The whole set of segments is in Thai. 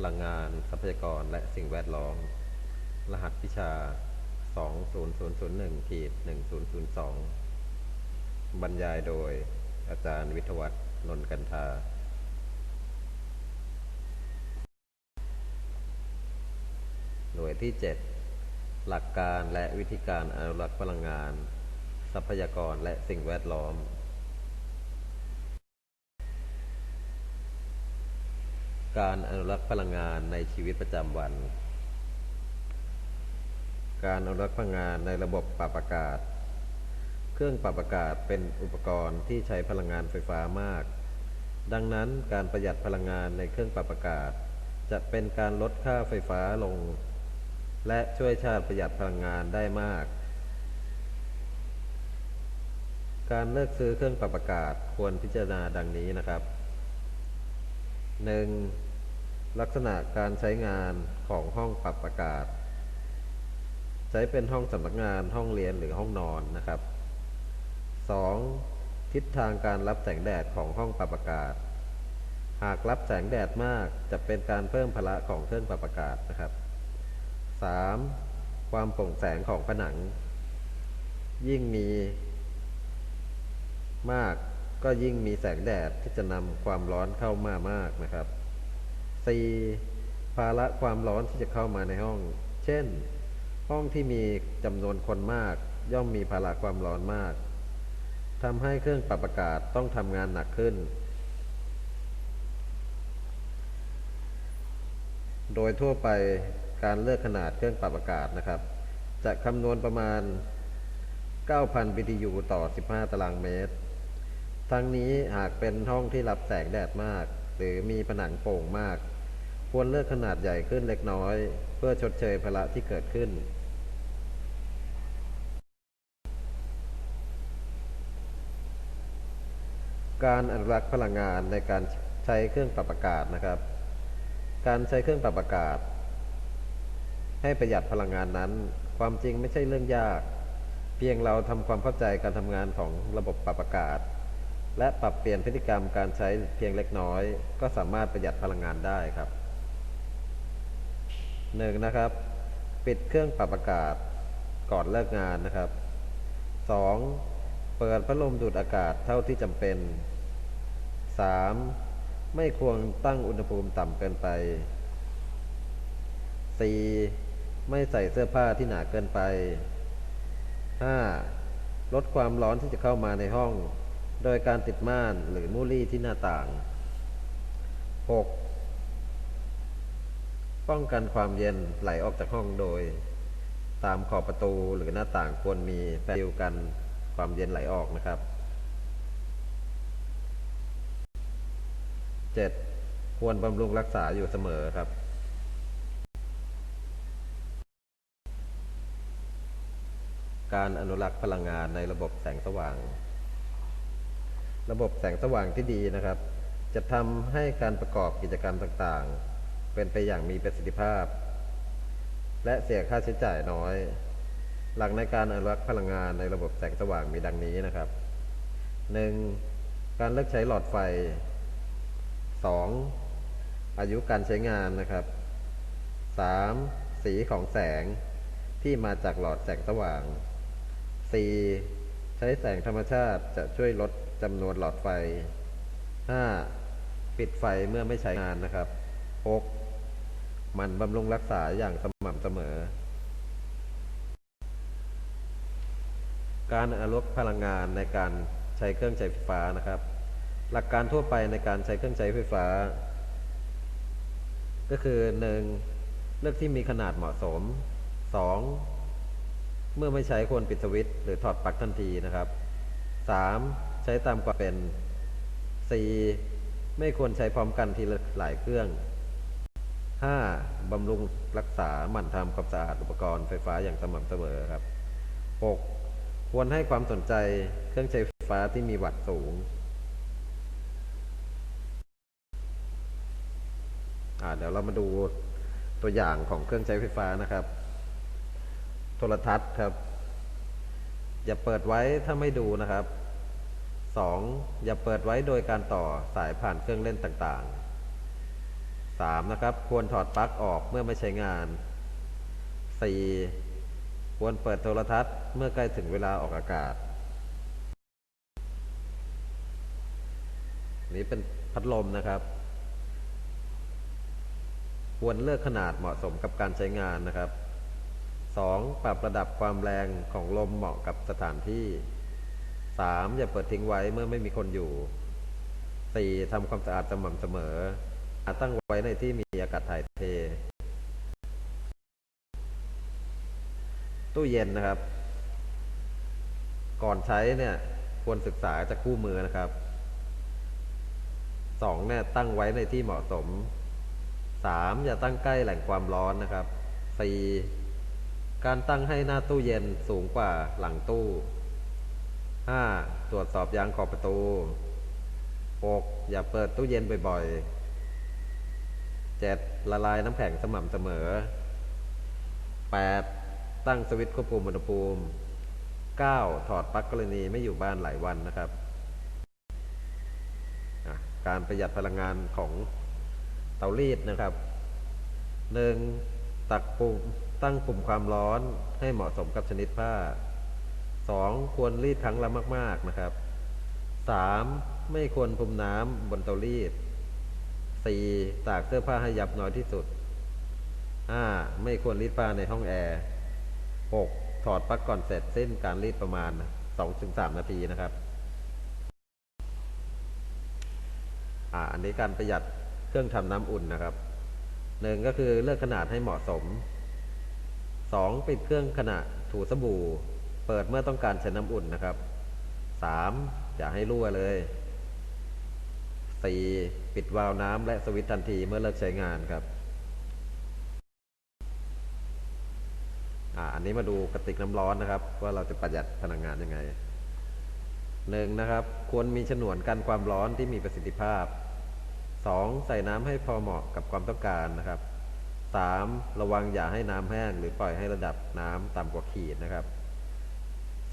พลังงาน ทรัพยากรและสิ่งแวดล้อม รหัสวิชา 20001ขีด1002 บรรยายโดยอาจารย์วิทวัฒน์นนกันทาหน่วยที่ 7 หลักการและวิธีการอนุรักษ์พลังงาน ทรัพยากรและสิ่งแวดล้อม การอนุรักษ์พลังงานในชีวิตประจำวัน การอนุรักษ์พลังงานในระบบปรับอากาศ เครื่องปรับอากาศเป็นอุปกรณ์ที่ใช้พลังงานไฟฟ้ามาก ดังนั้นการประหยัดพลังงานในเครื่องปรับอากาศ จะเป็นการลดค่าไฟฟ้าลง และช่วยชาติประหยัดพลังงานได้มาก การเลือกซื้อเครื่องปรับอากาศควรพิจารณาดังนี้นะครับ 1. ลักษณะการใช้งานของห้องปรับอากาศ ใช้เป็นห้องสำนักงานห้องเรียนหรือห้องนอนนะครับ 2. ทิศทางการรับแสงแดดของห้องปรับอากาศ หากรับแสงแดดมากจะเป็นการเพิ่มพละของเครื่องปรับอากาศนะครับ 3. ความโปร่งแสงของผนัง ยิ่งมีมากก็ยิ่งมีแสงแดดที่จะนำความร้อนเข้ามามากนะครับ 4. ภาระความร้อนที่จะเข้ามาในห้อง เช่น ห้องที่มีจำนวนคนมาก ย่อมมีภาระความร้อนมากทำให้เครื่องปรับอากาศต้องทำงานหนักขึ้น โดยทั่วไปการเลือกขนาดเครื่องปรับอากาศนะครับ จะคำนวณประมาณ 9,000 BTU ต่อ 15 ตารางเมตร ทั้งนี้หากเป็นห้องที่รับแสงแดดมาก หรือมีผนังโป่งมาก ควรเลือกขนาดใหญ่ขึ้นเล็กน้อย เพื่อชดเชยภาระที่เกิดขึ้น การอนุรักษ์พลังงานในการใช้เครื่องปรับอากาศนะครับ การใช้เครื่องปรับอากาศ ให้ประหยัดพลังงานนั้น ความจริงไม่ใช่เรื่องยาก เพียงเราทำความเข้าใจการทำงานของระบบปรับอากาศ และปรับเปลี่ยนพฤติกรรมการใช้เพียงเล็กน้อย ก็สามารถประหยัดพลังงานได้ครับ หนึ่งนะครับ ปิดเครื่องปรับอากาศก่อนเลิกงานนะครับสองเปิดพัดลมดูดอากาศเท่าที่จำเป็นสามไม่ควรตั้งอุณหภูมิต่ำเกินไปสี่ไม่ใส่เสื้อผ้าที่หนาเกินไปห้าลดความร้อนที่จะเข้ามาในห้อง โดยการติดม่านหรือมูลี่ที่หน้าต่าง 6. ป้องกันความเย็นไหลออกจากห้องโดย ตามขอบประตูหรือหน้าต่างควรมีแผ่นกันความเย็นไหลออกนะครับ 7. ควรบำรุงรักษาอยู่เสมอครับ การอนุรักษ์พลังงานในระบบแสงสว่าง ระบบแสงสว่างที่ดีนะครับ จะทำให้การประกอบกิจกรรมต่างๆ เป็นไปอย่างมีประสิทธิภาพ และเสียค่าใช้จ่ายน้อย หลักในการอนุรักษ์พลังงานในระบบแสงสว่างมีดังนี้นะครับ 1. การเลิกใช้หลอดไฟ 2. อายุการใช้งานนะครับ 3. สีของแสงที่มาจากหลอดแสงสว่าง 4. ใช้แสงธรรมชาติจะช่วยลดจำนวนหลอดไฟ 5. ปิดไฟเมื่อไม่ใช้งานนะครับ 6. มันบำรุงรักษาอย่างสม่ำเสมอ การอนุรักษ์พลังงานในการใช้เครื่องใช้ไฟฟ้านะครับ หลักการทั่วไปในการใช้เครื่องใช้ไฟฟ้า ก็คือ 1. เลือกที่มีขนาดเหมาะสม 2. เมื่อไม่ใช้ควรปิดสวิตช์หรือถอดปลั๊กทันทีนะครับ 3. ใช้ตามกว่าเป็น 4. ไม่ควรใช้พร้อมกันทีละหลายเครื่อง 5. บำรุงรักษาหมั่นทำความสะอาดอุปกรณ์ไฟฟ้าอย่างสม่ำเสมอครับ 6. ควรให้ความสนใจเครื่องใช้ไฟฟ้าที่มีวัตต์สูงอ่าเดี๋ยวเรามาดูตัวอย่างของเครื่องใช้ไฟฟ้านะครับ โทรทัศน์ครับ อย่าเปิดไว้ถ้าไม่ดูนะครับ 2. อย่าเปิดไว้โดยการต่อสายผ่านเครื่องเล่นต่างๆ สามนะครับ ควรถอดปลั๊กออกเมื่อไม่ใช้งานสี่ควรเปิดโทรทัศน์เมื่อใกล้ถึงเวลาออกอากาศ นี้เป็นพัดลมนะครับ ควรเลือกขนาดเหมาะสมกับการใช้งานนะครับ 2. ปรับระดับความแรงของลมเหมาะกับสถานที่ 3. อย่าเปิดทิ้งไว้เมื่อไม่มีคนอยู่ 4. ทำความสะอาดสม่ำเสมอ ตั้งไว้ในที่มีอากาศถ่ายเท ตู้เย็นนะครับ ก่อนใช้เนี่ยควรศึกษาจากคู่มือนะครับสองเนี่ยตั้งไว้ในที่เหมาะสมสามอย่าตั้งใกล้แหล่งความร้อนนะครับสี่การตั้งให้หน้าตู้เย็นสูงกว่าหลังตู้ห้าตรวจสอบยางขอบประตูหกอย่าเปิดตู้เย็นบ่อยๆ เจ็ดละลายน้ำแข็งสม่ำเสมอแปดตั้งสวิตช์ควบคุมอุณหภูมิเก้าถอดปลั๊กกรณีไม่อยู่บ้านหลายวันนะครับ การประหยัดพลังงานของเตารีดนะครับหนึ่งตักปุ่มตั้งปุ่มความร้อนให้เหมาะสมกับชนิดผ้าสองควรรีดครั้งละมาก ๆนะครับสามไม่ควรพรมน้ำบนเตารีด สี่ตากเสื้อผ้าให้ยับน้อยที่สุดห้าไม่ควรรีดผ้าในห้องแอร์หกถอดปลั๊กก่อนเสร็จสิ้นการรีดประมาณสองถึงสามนาทีนะครับอ่าอันนี้การประหยัดเครื่องทำน้ำอุ่นนะครับหนึ่งก็คือเลือกขนาดให้เหมาะสมสองปิดเครื่องขณะถูสบู่ เปิดเมื่อต้องการใช้น้ำอุ่นนะครับสามอย่าให้รั่วเลยีปิดวาล์วน้ำและสวิตช์ทันทีเมื่อเลิกใช้งานครับอ่าอันนี้มาดูกระติกน้ำร้อนนะครับ ว่าเราจะประหยัดพลังงานยังไงหนึ่งนะครับ ควรมีฉนวนกันความร้อนที่มีประสิทธิภาพสองใส่น้ำให้พอเหมาะกับความต้องการนะครับสามระวังอย่าให้น้ำแห้ง หรือปล่อยให้ระดับน้ำต่ำกว่าขีดนะครับ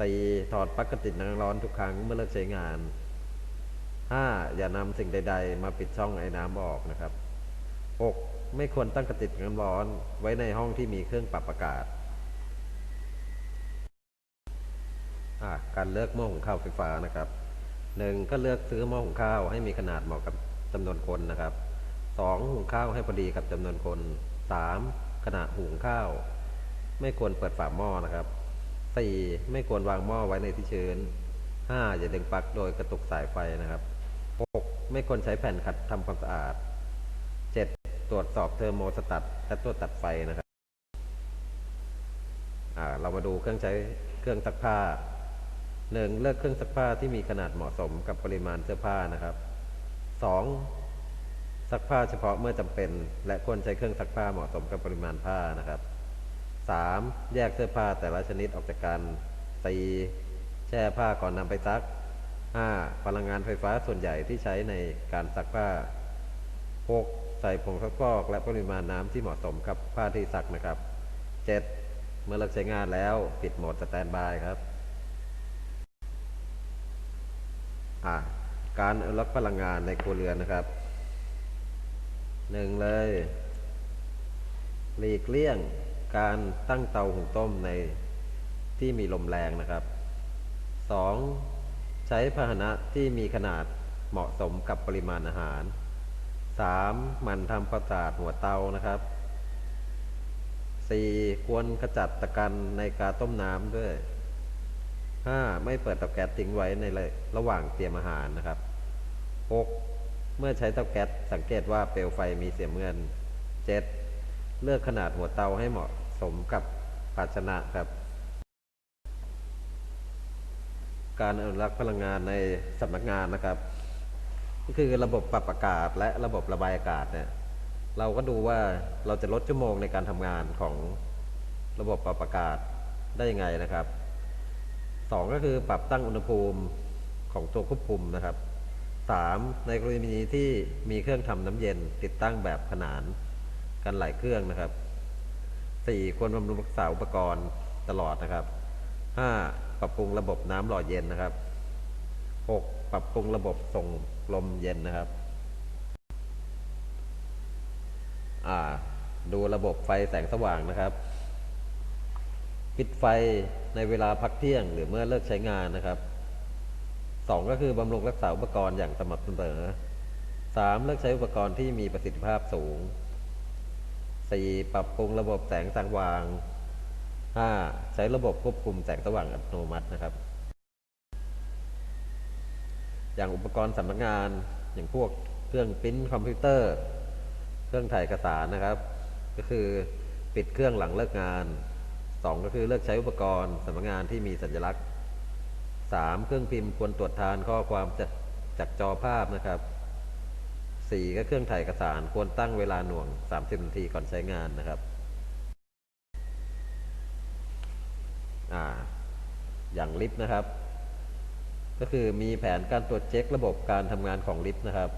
สี่ถอดปลั๊กกระติกน้ำร้อนทุกครั้งเมื่อเลิกใช้งาน ห้าอย่านำสิ่งใด ๆ มาปิดช่องไอ้น้ำออกนะครับหกไม่ควรตั้งกระติกน้ำร้อนไว้ในห้องที่มีเครื่องปรับอากาศอะการเลือกหม้อหุงข้าวไฟฟ้านะครับหนึ่งก็เลือกซื้อหม้อหุงข้าวให้มีขนาดเหมาะกับจำนวนคนนะครับสองหุงข้าวให้พอดีกับจำนวนคนสามขณะหุงข้าว ไม่ควรเปิดฝาหม้อนะครับสี่ไม่ควรวางหม้อไว้ในที่ชื้นห้าอย่าดึงปลั๊กโดยกระตุกสายไฟนะครับ ไม่ควรใช้แผ่นขัดทำความสะอาดเจ็ดตรวจสอบเทอร์โมสตัตและตัวตัดไฟนะครับอ่าเรามาดูเครื่องใช้เครื่องซักผ้าหนึ่งเลือกเครื่องซักผ้าที่มีขนาดเหมาะสมกับปริมาณเสื้อผ้านะครับสองซักผ้าเฉพาะเมื่อจำเป็น และควรใช้เครื่องซักผ้าเหมาะสมกับปริมาณผ้านะครับสามแยกเสื้อผ้าแต่ละชนิดออกจากกันสี่แช่ผ้าก่อนนำไปซัก ห้าพลังงานไฟฟ้าส่วนใหญ่ที่ใช้ในการซักผ้าหกใส่ผงซักฟอกและปริมาณน้ำที่เหมาะสมกับผ้าที่ซักนะครับเจ็ดเมื่อเลิกใช้งานแล้วปิดโหมดสแตนบายครับอ่าการอนุรักษ์พลังงานในครัวเรือนนะครับหนึ่งเลย หลีกเลี่ยงการตั้งเตาหุงต้มในที่มีลมแรงนะครับสอง ช้พาหนะที่มีขนาดเหมาะสมกับปริมาณอาหารสามมันทำความสะอาดหัวเตานะครับสี่ควรขจัดตะกันในการต้มน้ำด้วยห้าไม่เปิดเตาแก๊สทิ้งไว้ในระหว่างเตรียมอาหารนะครับหกเมื่อใช้เตาแก๊สสังเกตว่าเปลวไฟมีเสียงเงินเจ็ดเลือกขนาดหัวเตาให้เหมาะสมกับภาชนะครับ การอนุรักษ์พลังงานในสำนักงานนะครับ ก็คือระบบปรับอากาศและระบบระบายอากาศเนี่ยเราก็ดูว่าเราจะลดชั่วโมงในการทำงานของระบบปรับอากาศได้ยังไงนะครับสองก็คือปรับตั้งอุณหภูมิของตัวควบคุมนะครับสามในกรณีที่มีเครื่องทำน้ำเย็นติดตั้งแบบขนานกันหลายเครื่องนะครับสี่ควรบำรุงรักษาอุปกรณ์ตลอดนะครับห้า ปรับปรุงระบบน้ำหล่อเย็นนะครับหกปรับปรุงระบบส่งลมเย็นนะครับอ่าดูระบบไฟแสงสว่างนะครับ ปิดไฟในเวลาพักเที่ยงหรือเมื่อเลิกใช้งานนะครับสองก็คือบำรุงรักษาอุปกรณ์อย่างสม่ำเสมอสามเลือกใช้อุปกรณ์ที่มีประสิทธิภาพสูงสี่ปรับปรุงระบบแสงสว่าง ห้าใช้ระบบควบคุมแสงสว่างอัตโนมัตินะครับ อย่างอุปกรณ์สำนักงานอย่างพวกเครื่องปริ้นคอมพิวเตอร์ เครื่องถ่ายเอกสารนะครับ ก็คือปิดเครื่องหลังเลิกงานสองก็คือเลิกใช้อุปกรณ์สำนักงานที่มีสัญลักษณ์สามเครื่องพิมพ์ควรตรวจทานข้อความจากจากจอภาพนะครับสี่ก็เครื่องถ่ายเอกสารควรตั้งเวลาหน่วง 30 นาทีก่อนใช้งานนะครับ อ่า อย่างลิฟต์นะครับ ก็คือมีแผนการตรวจเช็คระบบการทำงานของลิฟต์นะครับ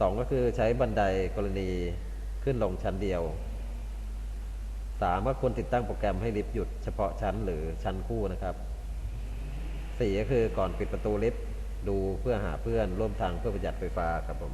สองก็คือใช้บันไดกรณีขึ้นลงชั้นเดียวสามก็ควรติดตั้งโปรแกรมให้ลิฟต์หยุดเฉพาะชั้นหรือชั้นคู่นะครับสี่ก็คือก่อนปิดประตูลิฟต์ดูเพื่อหาเพื่อนร่วมทางเพื่อประหยัดไฟฟ้าครับผม